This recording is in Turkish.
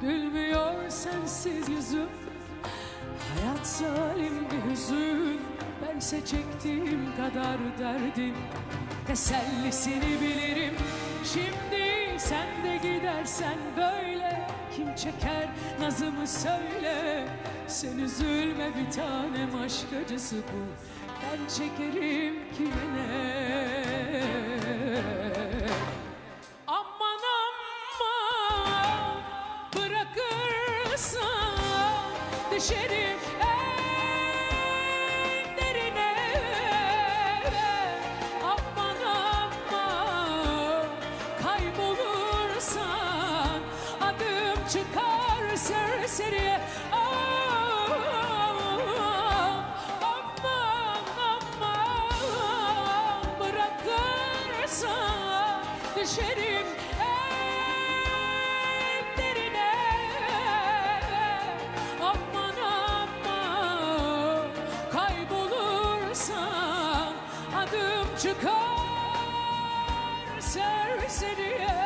Gülmüyor sensiz yüzüm. Hayat zalim bir hüzün. Bense çektiğim kadar derdin Tesellisini bilirim. Şimdi sen de gidersen böyle. Kim çeker? Nazımı söyle. Sen üzülme bir tanem aşk acısı bu. Ben çekerim kime ne bırakırsan düşerim en derine Aman aman kaybolursan adım çıkar serseriye. Düşerim çıkar serseriye